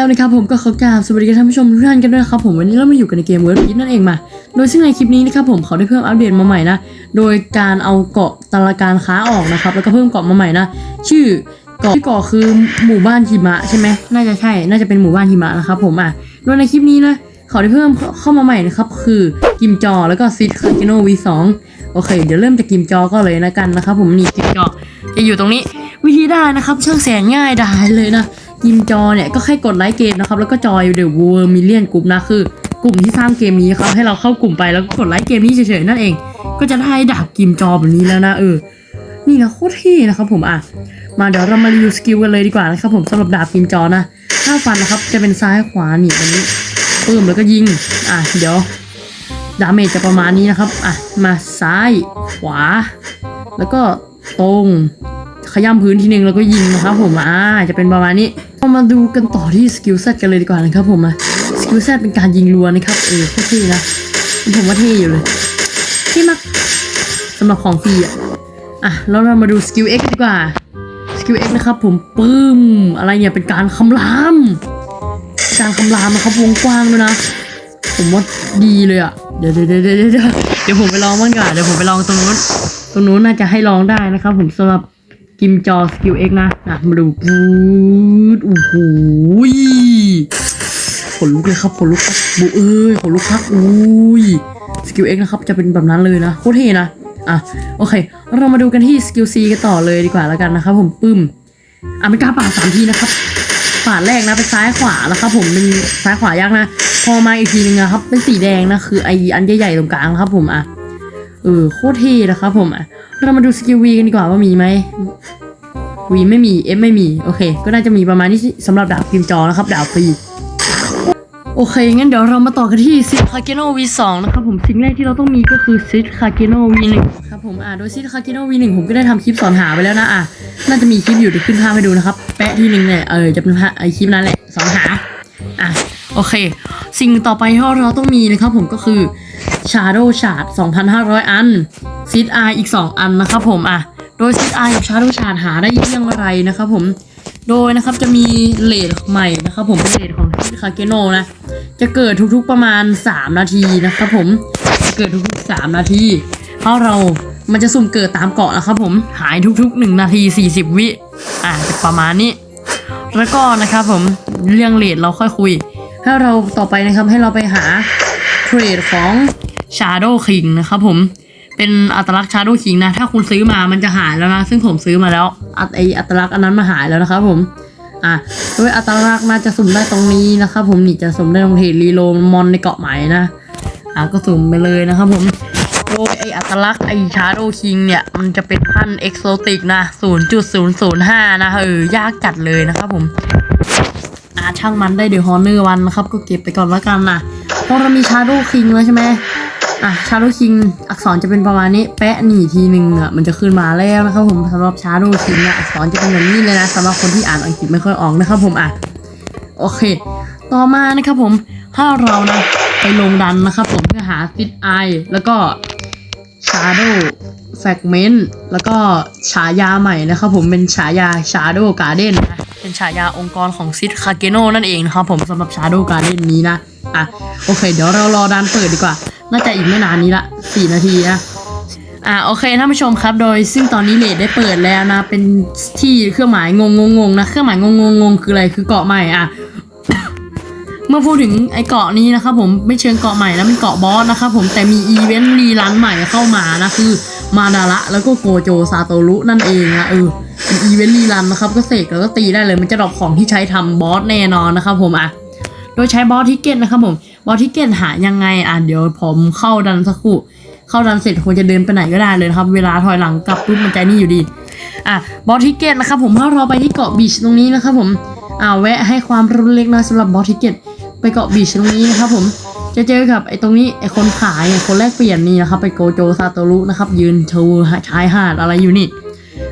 แล้วนะครับผมก็ขอกราบสวัสดีท่านผู้ชมทุกท่านกันด้วยนะครับผมวันนี้เรามาอยู่กันในเกมเวิร์ดพีนั่นเองมา โดยซึ่งในคลิปนี้นะครับผมเขาได้เพิ่มอัปเดตมาใหม่นะ โดยการเอาเกาะตาราการค้าออกนะครับ แล้วก็เพิ่มเกาะมาใหม่นะ ชื่อเกาะที่เกาะคือหมู่บ้านหิมะใช่ไหมน่าจะใช่ น่าจะเป็นหมู่บ้านหิมะนะครับผมอะ โดยในคลิปนี้นะเขาได้เพิ่มเข้ามาใหม่นะครับคือกิมจอแล้วก็ซิดคาจิโนวีสองโอเค เดี๋ยวเริ่มจากกิมจอก็เลยนะกันนะครับผมนี่กิมจอจะอยู่ตรงนี้วิธีได้นะครับช่างแสนง่ายดายเลยนะ ยิมจอเนี่ยก็แค่กดไลค์เกมนะครับ แล้วก็จอยเดอะวอร์มิเลียนกลุ่มนะคือกลุ่มที่สร้างเกมนี้ครับให้เราเข้ากลุ่มไปแล้วก็กดไลค์เกมนี้เฉยๆนั่นเอง ก็จะได้ดาบกิมจอแบบนี้แล้วนะเออ นี่นะโคตรเท่นะครับผมอะมาเดี๋ยวเรามารีวิวสกิลกันเลยดีกว่านะครับผมสำหรับดาบกิมจอนะถ้าฟันนะครับจะเป็นซ้ายขวานี่อันนี้ปื้มแล้วก็ยิงอะเดี๋ยวดาเมจจะประมาณนี้นะครับอะมาซ้ายขวา แล้วก็ตรงขย้ำพื้นทีนึงแล้วก็ยิงนะครับผมอ่าจะเป็นประมาณนี้ เรามาดูกันต่อที่สกิลเซตกันเลยดีกว่านะครับผมอะสกิลเซตเป็นการยิงรัวนะครับเออโคตรเท่นะผมว่าเท่อยู่เลยเท่มากสำหรับของฟรีอะอะแล้วเรามาดูสกิล X ดีกว่าสกิล X นะครับผมปึ้มอะไรเนี่ยเป็นการคำรามการคำรามนะครับวงกว้างด้วยนะ ผมว่าดีเลยอะเดี๋ยวเดี๋ยวเดี๋ยวเดี๋ยวเดี๋ยวเดี๋ยวผมไปลองบ้างก่อนเดี๋ยวผมไปลองตรงนู้นตรงนู้นน่าจะให้ลองได้นะครับผมสำหรับ กิมจอสกิลเอ็กนะอะมาดูปูดโอ้โหขนลุกเลยครับขนลุกครับบูเอ้ยขนลุกครับอุ้ยสกิลเอ็กนะครับจะเป็นแบบนั้นเลยนะโคตรเท่นะอะโอเค เรามาดูกันที่สกิลซีกันต่อเลยดีกว่าแล้วกันนะครับ ผมปึ้มอะไม่กล้าปาดสามทีนะครับปาดแรกนะเป็นซ้ายขวาแล้วครับ ผมเป็นซ้ายขวายากนะ พอมาอีกทีนึงนะครับเป็นสีแดงนะคือไออันใหญ่ๆตรงกลางครับผมอะ เออโคตรเท่นะครับผมอะเรามาดูสกิลวีกันดีกว่าว่ามีไหมวีไม่มีเอฟไม่มีโอเค ก็น่าจะมีประมาณนี้สำหรับดาบพิมจอนะครับดาบฟรีโอเค งั้นเดี๋ยวเรามาต่อกันที่ซิดคาเกโนวีสองนะครับผมสิ่งแรกที่เราต้องมีก็คือซิดคาเกโนวีหนึ่งครับผมอะโดยซิดคาเกโนวีหนึ่งผมก็ได้ทำคลิปสอนหาไปแล้วนะอะน่าจะมีคลิปอยู่เดี๋ยวขึ้นภาพให้ดูนะครับ แปะที่หนึ่งเนี่ยเออจะเป็นภาพไอคลิปนั้นแหละสอนหาอะโอเค สิ่งต่อไปที่เราต้องมีนะครับผมก็คือ Shadow Shard 2,500 อัน Seed Eye อีก 2 อันนะครับผมอะโดย Seed Eye กับ Shadow Shard หาได้ยังไรนะครับผมโดยนะครับจะมีเลทใหม่นะครับผมเป็นเลทของที่คาเกโนนะ จะเกิดทุกๆประมาณ 3 นาทีนะครับผมจะเกิดทุกๆ 3 นาทีเพราะเรามันจะสุ่มเกิดตามเกาะนะครับผมหายทุกๆ 1 นาที 40 วิอะจะประมาณนี้ แล้วก็นะครับผมเรื่องเลทเราค่อยคุย ถ้าเราต่อไปนะครับให้เราไปหา เทรดของ Shadow King นะครับผมเป็นอัตลักษณ์ Shadow King นะ ถ้าคุณซื้อมามันจะหายแล้วนะ ซึ่งผมซื้อมาแล้วอัตไออัตลักษณ์อันนั้นมาหายแล้วนะครับผมอะโดยอัตลักษณ์น่าจะสุ่มได้ตรงนี้นะครับผมนี่จะสุ่มได้ตรงเทรดรีโลมอนในเกาะใหม่นะอะก็สุ่มไปเลยนะครับผมโดยไออัตลักษณ์ไอชาร์โดคิงเนี่ย มันจะเป็นพันเอ็กโซติกนะ 0.005 นะเออยากจัดเลยนะครับผมอาช่างมันได้เดี๋ยวฮอนเนอร์วันนะครับ ก็เก็บไปก่อนแล้วกันนะ พราะเรามีชาร์โดคิงแล้วใช่ไหมอะชาร์โดคิงอักษรจะเป็นประมาณนี้ แปะหนีทีหนึ่งอะมันจะขึ้นมาแล้วนะครับผมสำหรับชาร์โดคิงเนี่ยอักษรจะเป็นแบบนี้เลยนะสำหรับคนที่อ่านอังกฤษไม่ค่อยออกนะครับผมอะโอเค ต่อมานะครับผมถ้าเรานะไปลงดันนะครับผมเพื่อหาฟิตไอแล้วก็ Shadow Fragment แล้วก็ฉายาใหม่นะครับผมเป็นฉายา Shadow Garden นะ เป็นฉายาองค์กรของซิดคาเกโนนั่นเองนะครับผมสำหรับ Shadow Garden นี้นะ อะ โอเค เดี๋ยวเรารอดันเปิดดีกว่า น่าจะอีกไม่นานนี้ละ4นาทีนะอ่าโอเคท่านผู้ชมครับโดยซึ่งตอนนี้เลดได้เปิดแล้วนะ เป็นที่เครื่องหมายงงงงนะ เครื่องหมายงงงงคืออะไรคือเกาะใหม่อะเมื่อพูดถึงไอ้เกาะนี้นะครับผมไม่เชิงเกาะใหม่นะเป็นเกาะบอสนะครับผมแต่มีอีเวนต์รีรันใหม่เข้ามานะคือมาดาระแล้วก็โกโจซาโตรุนั่นเองนะเออ เป็นอีเวนต์รีรันนะครับ ก็เสกแล้วก็ตีได้เลย มันจะดรอปของที่ใช้ทำบอสแน่นอนนะครับผมอะ โดยใช้บอสทิเก็ตนะครับผม บอสทิเก็ตหายังไงอะเดี๋ยวผมเข้าดันสักครู่ เข้าดันเสร็จควรจะเดินไปไหนก็ได้เลยครับ เวลาถอยหลังกลับปุ๊บมันใจนี่อยู่ดีอะบอสทิเก็ตนะครับผมถ้าเราไปที่เกาะบีชตรงนี้นะครับผมอ่าแวะให้ความรู้เล็กน้อยสำหรับบอสทิเก็ตไปเกาะบีชตรงนี้นะครับผมจะเจอกับไอ้ตรงนี้ไอ้คนขายไอ้คนแรกเปลี่ยนนี่นะครับไปโกโจซาโตรุนะครับยืนโชว์ชายหาดอะไรอยู่นี่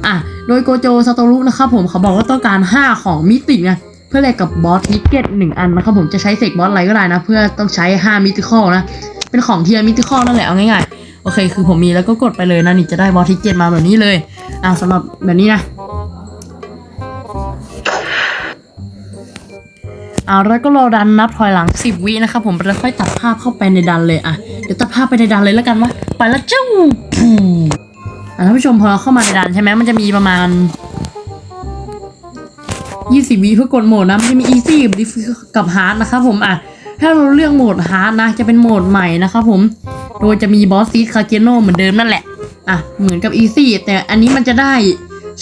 อะ โดยโกโจซาโตรุนะครับผมเขาบอกว่าต้องการ 5 ของมิตินะเพื่อแลกกับบอสมิกเก็ตหนึ่งอันนะครับผมจะใช้เสกบอสอะไรก็ได้นะ เพื่อต้องใช้ 5 มิติคอลนะ เป็นของเทียมิติคอลนั่นแหละเอาง่ายๆ โอเค คือผมมีแล้วก็กดไปเลยนะ นี่จะได้บอสทิเก็ตมาแบบนี้เลยอะสำหรับแบบนี้นะอ่าแล้วก็รอดันนับถอยหลัง 10 วินะครับผมแล้วค่อยตัดภาพเข้าไปในดันเลยอะเดี๋ยวตัดภาพไปในดันเลยแล้วกันวะไปแล้วเจ้า อะท่านผู้ชมพอเราเข้ามาในดันใช่ไหมมันจะมีประมาณ20วิเพื่อกดโหมดนะมันจะมี easy กับ difficult กับ hard นะครับผมอะถ้าเราเลือกโหมด hard นะจะเป็นโหมดใหม่นะครับผมโดยจะมีบอสซีคาเกโนเหมือนเดิมนั่นแหละอะเหมือนกับ easy แต่อันนี้มันจะได้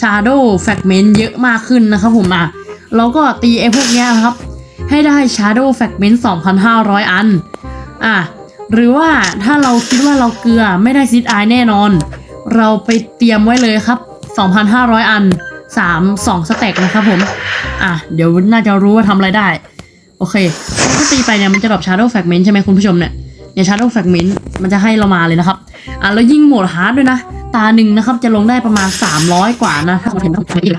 shadow fragment เยอะมากขึ้นนะครับผมอะเราก็ตีไอ้พวกเนี้ยครับ ให้ได้ shadow fragment 2,500 อัน อะหรือว่าถ้าเราคิดว่าเราเกลือไม่ได้ซิดอายแน่นอน เราไปเตรียมไว้เลยครับ 2,500 อัน 3 2สแต็กนะครับผม อะ เดี๋ยวน่าจะรู้ว่าทำอะไรได้ โอเคถ้าตีไปเนี่ยมันจะดรอป shadow fragment ใช่ไหมคุณผู้ชมเนี่ยเนี่ย shadow fragment มันจะให้เรามาเลยนะครับ อะ แล้วยิ่งโหมด hard ด้วยนะ ตาหนึ่งนะครับจะลงได้ประมาณ 300 กว่านะ ถ้าเราเห็นต้องใช้เอง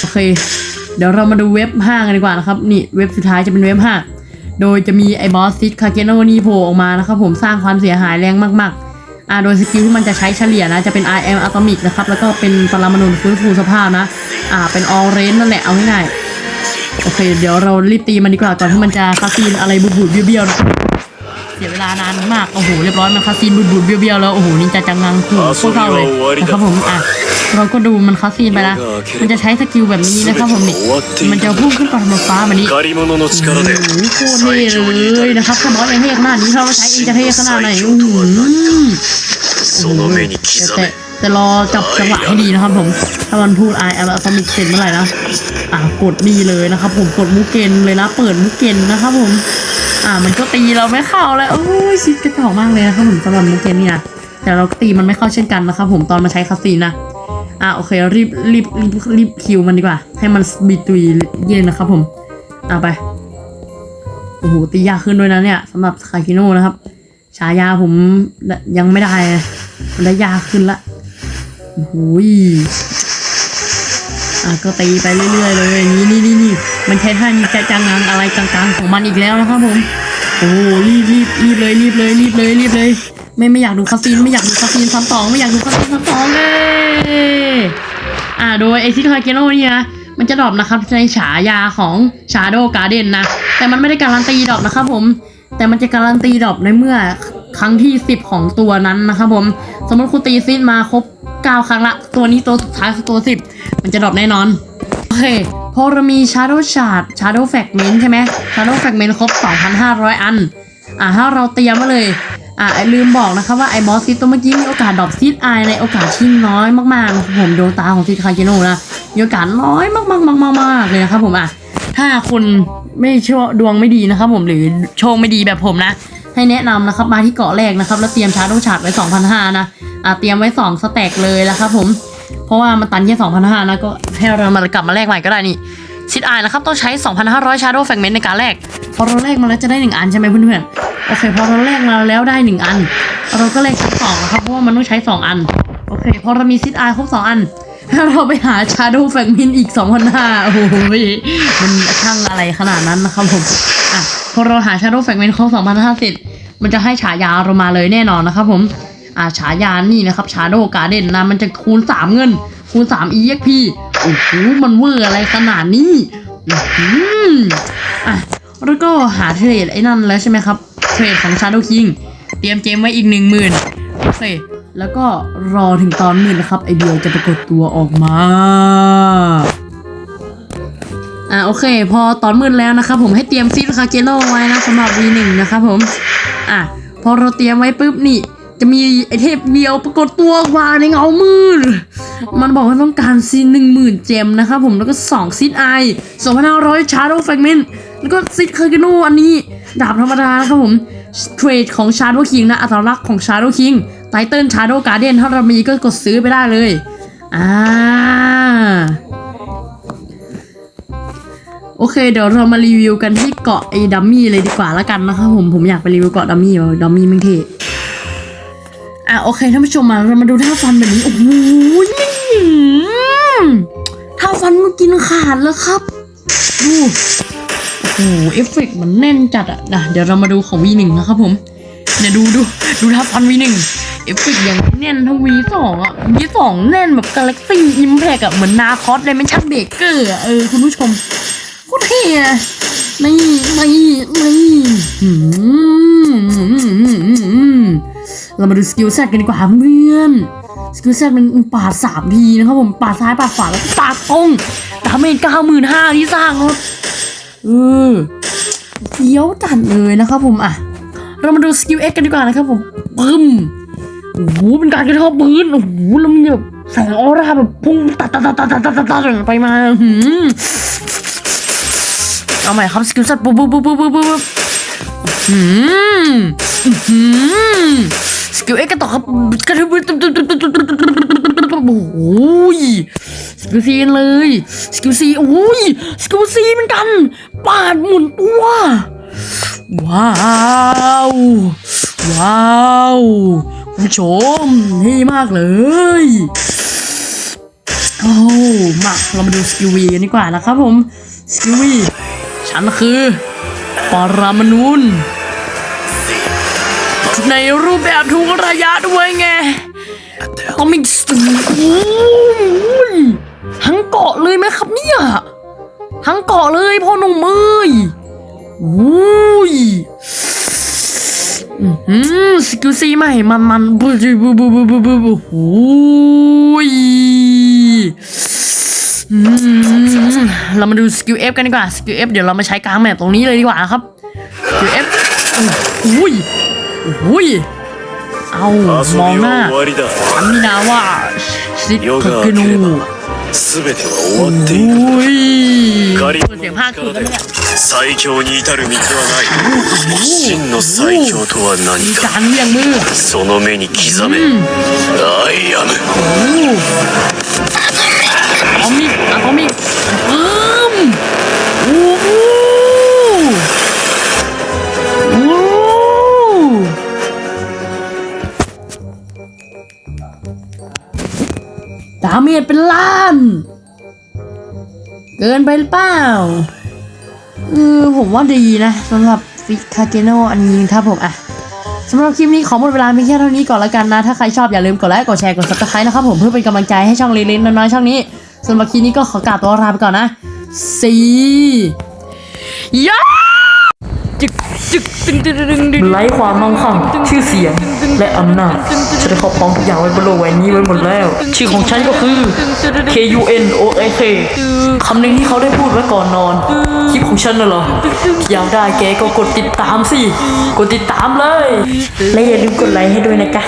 โอเค เดี๋ยวเรามาดูเว็บ5กันดีกว่านะครับนี่เว็บสุดท้ายจะเป็นเว็บ5โดยจะมีไอ้บอสซิดคาเกโนนี่โผล่ออกมานะครับผมสร้างความเสียหายแรงมากๆอ่าโดยสกิลที่มันจะใช้เฉลี่ยนะจะเป็น IM Atomic นะครับแล้วก็เป็นปรมาณูฟื้นฟูสภาพนะอ่าเป็น All Range นั่นแหละเอาง่ายๆโอเค เดี๋ยวเรารีบตีมันดีกว่าก่อนที่มันจะคาซีนอะไรบูดๆเบี้ยวๆนะ เสียเวลานานมากโอ้โหเรียบร้อยมันคาซีนบูดบูดเบี้ยวๆแล้วโอ้โหนินจะจังงังคือพูดเข้าเลยนะครับผมอะเราก็ดูมันคาซีนไปละมันจะใช้สกิลแบบนี้นะครับผมนี่มันจะพุ่งขึ้นไปบนฟ้าแบบนี้โอ้โหโคตรเท่เลยนะครับถ้าบอสเองเท่ขนาดนี้ถ้าเราใช้เองจะเท่ขนาดไหนโอ้โหแต่แต่รอจับจังหวะให้ดีนะครับผมถ้ามันพูดไอแอลคอมิกเสร็จเมื่อไหร่นะอะกดนี่เลยนะครับผมกดมุกเกนเลยนะเปิดมุกเกนนะครับผม อ่ามันก็ตีเราไม่เข้าแล้วโอ้ยชิดกระจอกมากเลยนะครับผมสำหรับมุกเกนนี่นะแต่เราก็ตีมันไม่เข้าเช่นกันนะครับผมตอนมาใช้คาซีนะอ่าโอเครีบรีบรีบรีบคิวมันดีกว่า ให้มันบีตุยเย็นนะครับผมอ่าไปโอ้โหตียากขึ้นด้วยนะเนี่ยสำหรับคาคิโน่นะครับฉายาผมยังไม่ได้มันได้ยากขึ้นละโอ้ย อะก็ตีไปเรื่อยๆเลยนี่นี่นี่นี่มันใช้ท่านี้จะจังงังอะไรกลางๆของมันอีกแล้วนะครับผมโอ้รีบรีบรีบเลยรีบเลยรีบเลยรีบเลย ไม่ไม่อยากดูคาซีนไม่อยากดูคาซีนซ้ำสองไม่อยากดูคาซีนซ้ำสองเลยอ่าโดยไอซิคาเกโนนี่นะมันจะดรอปนะครับในฉายาของชาโดการ์เดนนะ แต่มันไม่ได้การันตีดรอปนะครับผม แต่มันจะการันตีดรอปในเมื่อครั้งที่ 10 ของตัวนั้นนะครับผม สมมติคุณตีซิดมาครบ 9 ครั้งละ ตัวนี้ตัวสุดท้ายคือตัว 10 มันจะดรอปแน่นอน โอเค พอเรามี Shadow Shard Shadow Fragment ใช่ไหม Shadow Fragment ครบ 2,500 อัน อ่าถ้าเราเตรียมมาเลย อ่าลืมบอกนะคะว่าไอ้บอสซิตตัวเมื่อกี้มีโอกาสดรอปซิดไอในโอกาสที่น้อยมากๆ ผมดวงตาของซิดคาเกโนนะ มีโอกาสน้อยมากๆๆๆๆเลยนะครับผมอะถ้าคุณไม่โชคดวงไม่ดีนะครับผมหรือโชคไม่ดีแบบผมนะ ให้แนะนำนะครับมาที่เกาะแรกนะครับ แล้วเตรียมชาร์จชาร์จไว้2,500นะอ่าเตรียมไว้2สแต็กเลยแล้วครับผม ราะว่ามันตันแค่2,500นะก็ให้เรามากลับมาแลกใหม่ก็ได้นี่ซิดอายนะครับต้องใช้ 2,500ชาร์ o แฟกเมนต์ในการแลกพอเราแลกมาแล้วจะได้ 1 อันใช่ไหมเพื่อนๆโอเคพอเราแลกมาแล้วได้ 1 อัน เราก็แลกชั้นสองนะครับเพราะว่ามันต้องใช้ 2 อันโอเคพอเรามีซิดอายครบ2 อันถ้าเราไปหาชาร์ o แฟกเมนอีก2,500โอ้โหมันช่างอะไรขนาดนั้นนะครับผมอะพอเราหา Shadow Fragment ครบ2,500เสร็จมันจะให้ฉายาเรามาเลยแน่นอนนะครับผม อ่าฉายานี่นะครับ Shadow Garden นะมันจะคูณ 3 เงิน คูณ 3 EXP โอ้โหมันเวอร์อะไรขนาดนี้อื้อหืออะแล้วก็หาเทรดไอ้นั่นแล้วใช่ไหมครับ เทรดของ Shadow King เตรียมเกมไว้อีก10,000โอเคแล้วก็รอถึงตอนมืดนะครับ ไอเดียวจะปรากฏตัวออกมา อ่าโอเค พอตอนมืดแล้วนะครับ ผมให้เตรียมซิดคาเกโนไว้นะสำหรับ V1 นะครับผม อะพอเราเตรียมไว้ปุ๊บนี่ จะมีไอเทพเดียวปรากฏตัวออกมาในเงามืด มันบอกว่าต้องการซีนหนึ่งหมื่นเจมนะครับผมแล้วก็2ซิดไอสองพันห้าร้อยชาร์โดแฟกเมนต์แล้วก็ซิดคาเกโนอันนี้ ดาบธรรมดานะครับผมเทรดของชาร์โดคิงนะอัตลักษณ์ของชาร์โดคิงไทเทิลชาร์โดการ์เดนถ้าเรามีก็กดซื้อไปได้เลยอ่าโอเคเดี๋ยวเรามารีวิวกันที่เกาะไอ้ดัมมี่เลยดีกว่าแล้วกันนะครับผมผมอยากไปรีวิวเกาะดัมมี่ว่าดัมมี่มันเท่ อะโอเคท่านผู้ชมมาเรามาดูท่าฟันแบบนี้โอ้โหนี่ท่าฟันมันกินขาดแล้วครับ ดูโอ้โหเอฟเฟกต์มันแน่นจัดอะนะเดี๋ยวเรามาดูของ V1 นะครับผมเนี่ยดูดูดูท่าฟัน V1 เอฟเฟกต์อย่างแน่นทั้งวีสองอะวีสองแน่นแบบกาแล็กซี่อิมแพกอะเหมือนนาคอสเลยไมันชักเบเกอร์อะเออคุณผู้ชมโคตรเท่นี่นี่ เรามาดูสกิลแซดกันดีกว่าเพื่อนสกิลแซกมันปาดสามทีนะครับผมปาดซ้ายปาดขวาแล้วปาดตรงดาเมจเก้าหมื่นห้าที่สร้างครับเออเดียวจัดเลยนะครับผมอะเรามาดูสกิลเอ็กกันดีกว่านะครับผมปึ้มโอ้โหเป็นการกระทบพื้นโอ้โหแล้วมันแบบแสงออร่าแบบพุ่งตัดตัดตัดตัดตัดตัดตัดไปมาหืมเอาใหม่ครับสกิลแซกปุ๊บปุ๊บปุ๊บปุ๊บปุ๊บหืมหืม สกิลเอ็กกันต่อครับกระทึบโอ้ยสกิลซีเลยสกิลซีโอ้ยสกิลซีเหมือนกันปาดหมุนตัวว้าวว้าวคุณผู้ชมนี่มากเลยโอ้มาเรามาดูสกิลวีกันดีกว่านะครับผมสกิลวีฉันคือปารามนุน ในรูปแบบทุกระยะด้วยไงต้องมีสูงทั้งเกาะเลยไหมครับเนี่ย ทั้งเกาะเลยพ่อหนุ่มเอ้ยอุ้ยอืมสกิลซีใหม่มันมันบูบูบูบูบูบูบูหูยเรามาดูสกิลเอฟกันดีกว่าสกิลเอฟเดี๋ยวเรามาใช้กลางแมปตรงนี้เลยดีกว่านะครับสกิลเอฟอุ้ย โอ้ยเอามองหน้าฉันนี่นะว่าชิคากินูโอ้ยเปิดเสียงภาคคือเนี่ย最強に至る道はない真の最強とは何かその目に刻めアイアムアトミアトミブーム จเป็นล้าน เกินไปหรือเปล่าเออผมว่าดีนะสำหรับฟิคาเกโนอันนี้ครับผมอะสำหรับคลิปนี้ขอหมดเวลาเพียงแค่เท่านี้ก่อนละกันนะ ถ้าใครชอบอย่าลืมกดไลค์กดแชร์กด subscribe นะครับผมเพื่อเป็นกำลังใจให้ช่องเล็กๆน้อยๆช่องนี้สำหรับคลิปนี้ก็ขอกราบตัวลาไปก่อนนะสียา จึกจึกตึงตึงตึงตึงไร้ความมั่งคั่งชื่อเสียงและอำนาจฉันได้ครอบครองทุกอย่างไว้บนโลกใบนี้ไว้หมดแล้ว ชื่อของฉันก็คือ K U N O A K คำหนึ่งที่เขาได้พูดไว้ก่อนนอน คลิปของฉันน่ะเหรออยากได้แกก็กดติดตามสิ กดติดตามเลย และอย่าลืมกดไลค์ให้ด้วยนะจ๊ะ